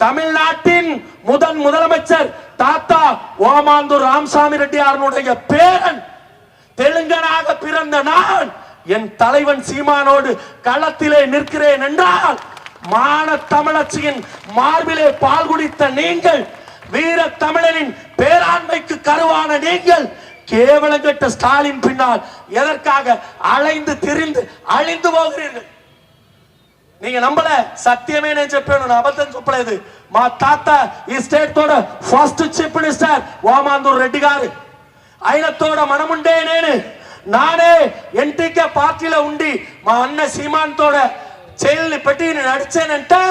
தமிழ்நாட்டின் முதன் முதலமைச்சர் தாத்தா ஓமாந்தூர் ராமசாமி ரெட்டியாரனுடைய பேரன் தெலுங்கனாக பிறந்த நான் என் தலைவன் சீமானோடு களத்திலே நிற்கிறேன் என்றால் மான தமிழச்சியின் மார்பிலே பால் குடித்த நீங்கள் வீர தமிழனின் பேராண்மைக்கு கருவான நீங்கள் கேவலங்கட்ட ஸ்டாலின் பின்னால் எதற்காக அலைந்து திரிந்து அழிந்து போகிறீர்கள்? நீங்க நம்பல సత్యమే నేను చెప్పాను నా అబద్ధం చెప్పలేదు మా తాత ఈ స్టేట్ తోడ first chief minister Omandur Reddy గారు ఆయనతోడ మనముండే నేను నానే ఎన్టీకే పార్టీలో ఉండి మా అన్న సీమాన్ తోడ జైల్ని పెట్టి నేను నడిచానంటే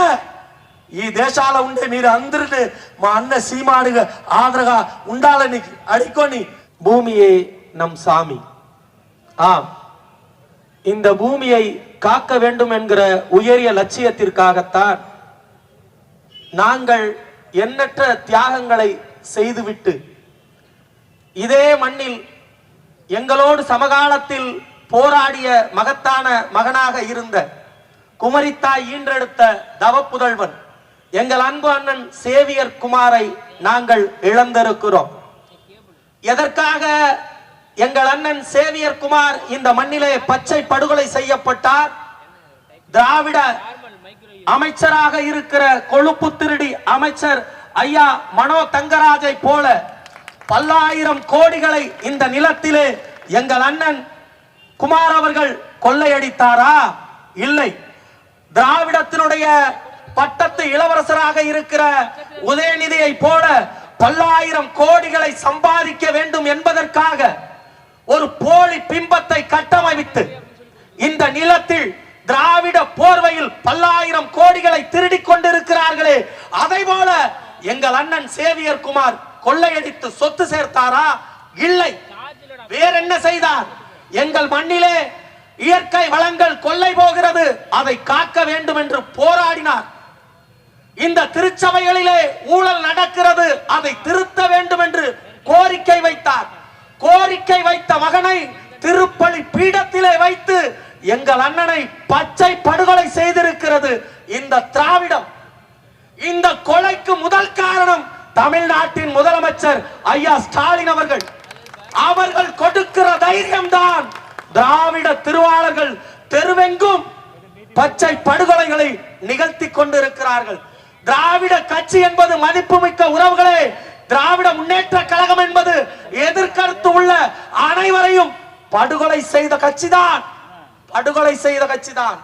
ఈ దేశాల ఉండే మీరు అందరిని మా అన్న సీమానుగా ఆదరగా ఉండాలని అడుకొని భూమియే நம் சாமி ஆம் இந்த பூமியை காக்க வேண்டும் என்கிற உயரிய லட்சியத்திற்காகத்தான் நாங்கள் எண்ணற்ற தியாகங்களை செய்துவிட்டு இதே மண்ணில் எங்களோடு சமகாலத்தில் போராடிய மகத்தான மகனாக இருந்த குமரித்தாய் ஈன்றெடுத்த தவப்புதல்வன் எங்கள் அன்பு அண்ணன் சேவியர் குமாரை நாங்கள் இழந்திருக்கிறோம். எதற்காக எங்கள் அண்ணன் சேவியர் குமார் இந்த மண்ணிலே பச்சை படுகொலை செய்யப்பட்டார். திராவிட அமைச்சராக இருக்கிற கொழுப்பு திருடி அமைச்சர் ஐயா மனோ தங்கராஜை போல பல்லாயிரம் கோடிகளை இந்த நிலத்திலே எங்கள் அண்ணன் குமார் அவர்கள் கொள்ளையடித்தாரா? இல்லை. திராவிடத்தினுடைய பட்டத்து இளவரசராக இருக்கிற உதயநிதியை போல பல்லாயிரம் கோடிகளை சம்பாதிக்க வேண்டும் என்பதற்காக ஒரு போலி பிம்பத்தை கட்டமைத்து இந்த நிலத்தில் திராவிட போர்வையில் பல்லாயிரம் கோடிகளை திருடி கொண்டிருக்கிறார்களே. அதை போல எங்கள் அண்ணன் சேவியர் குமார் கொள்ளையடித்து சொத்து சேர்த்தாரா? இல்லை. வேற என்ன செய்தார்? எங்கள் மண்ணிலே இயற்கை வளங்கள் கொள்ளை போகிறது. அதை காக்க வேண்டும் என்று போராடினார். இந்த திருச்சபைகளிலே ஊழல் நடக்கிறது. அதை திருத்த வேண்டும் என்று கோரிக்கை வைத்தார். கோரிக்கை வைத்த மகனை திருப்பலி பீடத்திலே வைத்து எங்கள் அண்ணனை பச்சை படுகொலை செய்திருக்கிறது. இந்த திராவிடம் இந்த கொலைக்கு முதல் காரணம் தமிழ்நாட்டின் முதலமைச்சர் ஐயா ஸ்டாலின் அவர்கள். அவர்கள் கொடுக்கிற தைரியம் தான் திராவிட திருவாளர்கள் தெருவெங்கும் பச்சை படுகொலைகளை நிகழ்த்தி கொண்டிருக்கிறார்கள். திராவிட கட்சி என்பது மதிப்புமிக்க உறவுகளே. திராவிட முன்னேற்ற கழகம் என்பது எதிர்கருத்து உள்ள அனைவரையும் படுகொலை செய்த கட்சிதான். படுகொலை செய்த கட்சிதான்.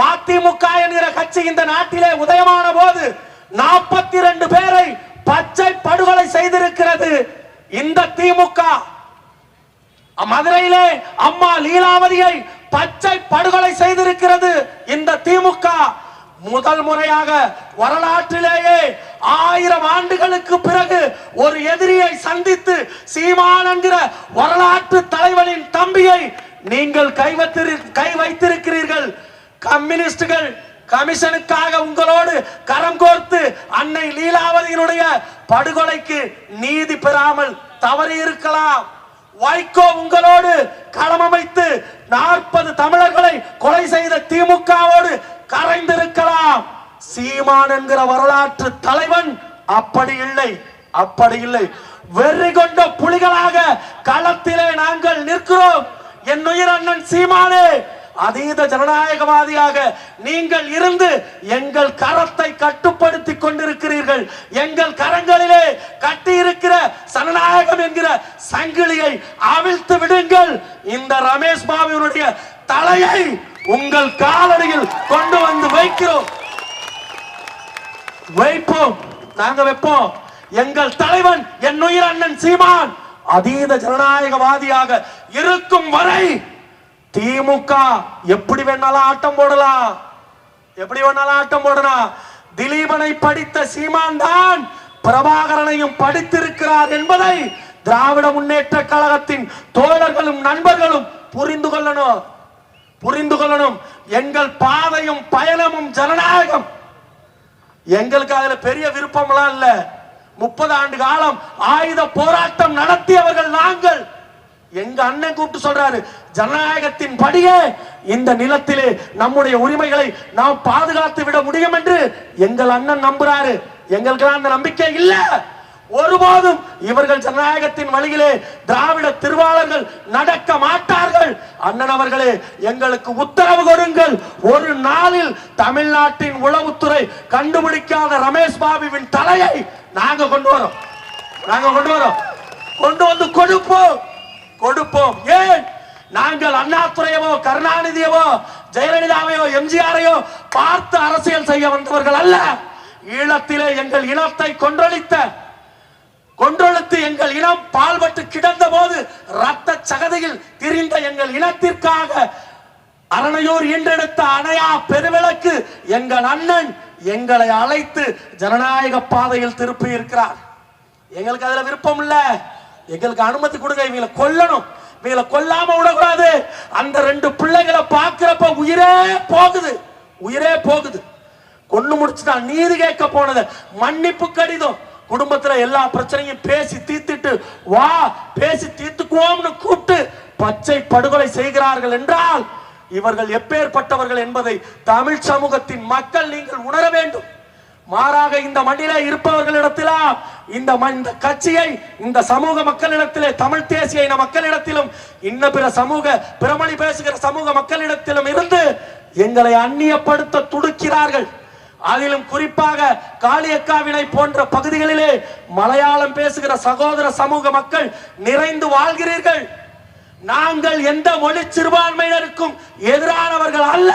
மதிமுக என்கிற கட்சி இந்த நாட்டிலே உதயமான போது நாற்பத்தி ரெண்டு பேரை பச்சை படுகொலை செய்திருக்கிறது. இந்த திமுக. மதுரையிலே அம்மா லீலாவதியை பச்சை படுகொலை செய்திருக்கிறது. இந்த திமுக. முதல் முறையாக வரலாற்றிலேயே ஆயிரம் ஆண்டுகளுக்கு பிறகு ஒரு எதிரியை சந்தித்து சீமான் என்கிற வரலாற்று தலைவனின் தம்பியை நீங்கள் கைவத்திரு கை வைத்திருக்கிறீர்கள். கம்யூனிஸ்டுகள் கமிஷனுக்காக உங்களோடு கரம் கோர்த்து அன்னை லீலாவதியினுடைய படுகொலைக்கு நீதி பெறாமல் தவறி இருக்கலாம். வைகோ உங்களோடு களம் அமைத்து நாற்பது தமிழர்களை கொலை செய்த திமுகவோடு கரைந்து சீமான் என்கிற வரலாற்று தலைவன் அப்படி இல்லை அப்படி இல்லை. வெறி கொண்ட புலிகளாக களத்திலே நாங்கள் நிற்கிறோம். என் உயிர் அண்ணன் சீமானே அதீத ஜனநாயகவாதியாக நீங்கள் இருந்து எங்கள் கரத்தை கட்டுப்படுத்தி கொண்டிருக்கிறீர்கள். எங்கள் கரங்களிலே கட்டி இருக்கிற சனநாயகம் என்கிற சங்கிலியை அவிழ்த்து விடுங்கள். இந்த ரமேஷ் பாபுவினுடைய தலையை உங்கள் காலடியில் கொண்டு வந்து வைக்கிறோம். வைப்போம் நாங்க வைப்போம். எங்கள் தலைவன் என் உயிர் அண்ணன் சீமான். அதீத ஜனநாயகவாதியாக இருக்கும் வரை திமுக எப்படி வேணாலும் ஆட்டம் போடலாம். எப்படி வேணாலும் ஆட்டம் போடலாம். திலீபனை படித்த சீமான் தான் பிரபாகரனையும் படித்திருக்கிறார் என்பதை திராவிட முன்னேற்ற கழகத்தின் தோழர்களும் நண்பர்களும் புரிந்து கொள்ளணும். புரிந்து கொள்ளணும். எங்கள் பாதையும் பயணமும் ஜனநாயகம். எங்களுக்கு அதுல பெரிய விருப்பம்லாம் இல்ல. முப்பது ஆண்டு காலம் ஆயுத போராட்டம் நடத்தியவர்கள் நாங்கள். எங்க அண்ணன் கூப்பிட்டு சொல்றாரு ஜனநாயகத்தின் படியே இந்த நிலத்திலே நம்முடைய உரிமைகளை நாம் பாதுகாத்து விட முடியும் என்று. எங்கள் அண்ணன் நம்புறாரு. எங்களுக்கெல்லாம் அந்த நம்பிக்கை இல்ல. ஒருபோதும் இவர்கள் ஜனநாயகத்தின் வழியிலே திராவிட திருவாளர்கள் நடக்க மாட்டார்கள். அண்ணன் அவர்களே எங்களுக்கு உத்தரவு கொடுங்கள். ஒரு நாளில் தமிழ்நாட்டின் உளவுத்துறை கண்டுபிடிக்காத ரமேஷ் பாபுவின் தலையை நாங்க கொண்டு வரோம். நாங்க கொண்டு வரோம். கொண்டு வந்து கொடுப்போம். கொடுப்போம். ஏன்? நாங்கள் அண்ணாதுரையவோ கருணாநிதியவோ ஜெயலலிதாவையோ எம்ஜிஆரையோ பார்த்து அரசியல் செய்ய வந்தவர்கள் அல்ல. ஈழத்திலே எங்கள் இனத்தை கொன்றொழித்த கொன்றொழுத்து எங்கள் இனம் பால்பட்டு கிடந்த போது ரத்த சகதியில் திரிந்த எங்கள் இனத்திற்காக அரணையூர் இன்றெடுத்த அணையா பெருவிளக்கு எங்கள் அண்ணன் எங்களை அழைத்து ஜனநாயக பாதையில் திருப்பி இருக்கிறார் எங்களுக்கு அதுல விருப்பம் இல்ல. எங்களுக்கு அனுமதி கொடுங்க இவங்களை கொல்லணும். இவங்களை கொல்லாம விடக்கூடாது. அந்த ரெண்டு பிள்ளைகளை பார்க்கிறப்ப உயிரே போகுது. உயிரே போகுது. கொண்டு முடிச்சுட்டா நீதி கேட்க போனது. மன்னிப்பு கடிதம். குடும்பத்துல எல்லா பிரச்சனையும் பேசி தீர்த்துட்டு வா பேசி தீர்த்துக்குவோம்னு கூப்பிட்டு பச்சை படுகொலை செய்கிறார்கள் என்றால் இவர்கள் எப்பேற்பட்டவர்கள் என்பதை தமிழ் சமூகத்தின் மக்கள் நீங்கள் உணர வேண்டும். மாறாக இந்த மண்ணிலே இருப்பவர்களிடத்திலா இந்த இந்த கட்சியை இந்த சமூக மக்களிடத்திலே தமிழ் தேசிய இன மக்களிடத்திலும் இன்ன பிற சமூக பிரமணி பேசுகிற சமூக மக்களிடத்திலும் இருந்து எங்களை அந்நியப்படுத்த துடுக்கிறார்கள். அதிலும் குறிப்பாக காளியக்காவினை போன்ற பகுதிகளிலே மலையாளம் பேசுகிற சகோதர சமூக மக்கள் நிறைந்து வாழ்கிறீர்கள். நாங்கள் எந்த மொழி சிறுபான்மையினருக்கும் எதிரானவர்கள் அல்ல.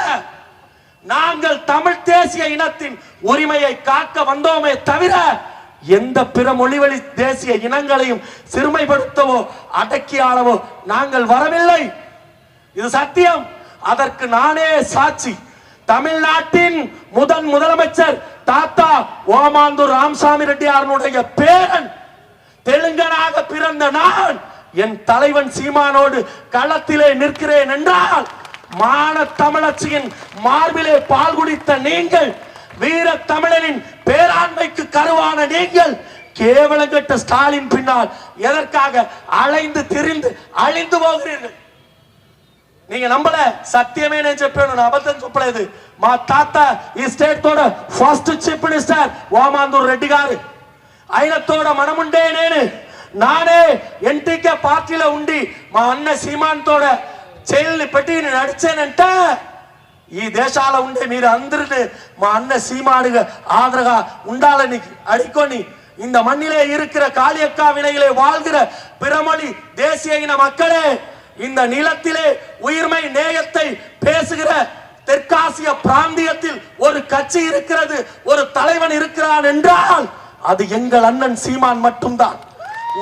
நாங்கள் தமிழ் தேசிய இனத்தின் உரிமையை காக்க வந்தோமே தவிர எந்த பிற மொழிவழி தேசிய இனங்களையும் சிறுமைப்படுத்தவோ அடக்கி ஆளவோ நாங்கள் வரவில்லை. இது சத்தியம். அதற்கு நானே சாட்சி. தமிழ்நாட்டின் முதன் முதலமைச்சர் தாத்தா ஓமாந்தூர் ராமசாமி ரெட்டியாரனுடைய பேரன் தெலுங்கனாக பிறந்த நான் என் தலைவன் சீமானோடு களத்திலே நிற்கிறேன் என்றால் மான தமிழச்சியின் மார்பிலே பால் குடித்த நீங்கள் வீர தமிழனின் பேராண்மைக்கு கருவான நீங்கள் கேவலங்கட்ட ஸ்டாலின் பின்னால் எதற்காக அலைந்து திரிந்து அழிந்து போகிறீர்கள்? நீங்க నమ్మలే సత్యమే నేను చెప్పాను నా అబద్ధం చెప్పలేదు మా తాత ఈ స్టేట్ తోడ first chief minister Omandur Reddy గారు ఆయనతోడ మనముండే నేను నానే ఎన్టీకే పార్టీలో ఉండి మా అన్న సీమాన్ తోడ జైల్ని పెట్టి నేను నడిచానంటే ఈ దేశాల ఉండే మీరు అందరిని మా అన్న సీమానుగా ఆదరగా ఉండాలని అడికొని இந்த மண்ணிலே இருக்கிற காளியக்கா வினையிலே வாழ்கிற பிறமொழி தேசிய இன மக்களே இந்த நிலத்திலே உயிர்மை நேயத்தை பேசுகிற தெற்காசிய பிராந்தியத்தில் ஒரு கட்சி இருக்கிறது ஒரு தலைவன் இருக்கிறான் என்றால் அது எங்கள் அண்ணன் சீமான் மட்டும்தான்.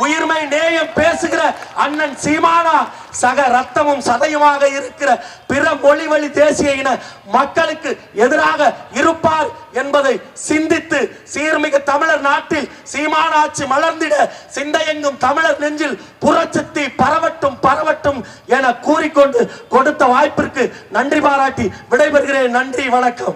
உயிர்மை நேயம் பேசுகிற அண்ணன் சீமானா சக ரத்தமும் சதையுமாக இருக்கிற பிற மொழி வழி தேசிய இன மக்களுக்கு எதிராக இருப்பார் என்பதை சிந்தித்து சீர்மிகு தமிழர் நாட்டில் சீமானாட்சி மலர்ந்திட சிந்தையெங்கும் தமிழர் நெஞ்சில் புரட்சி கூறிக்கொண்டு கொடுத்த வாய்ப்பிற்கு நன்றி பாராட்டி விடைபெறுகிறேன். நன்றி வணக்கம்.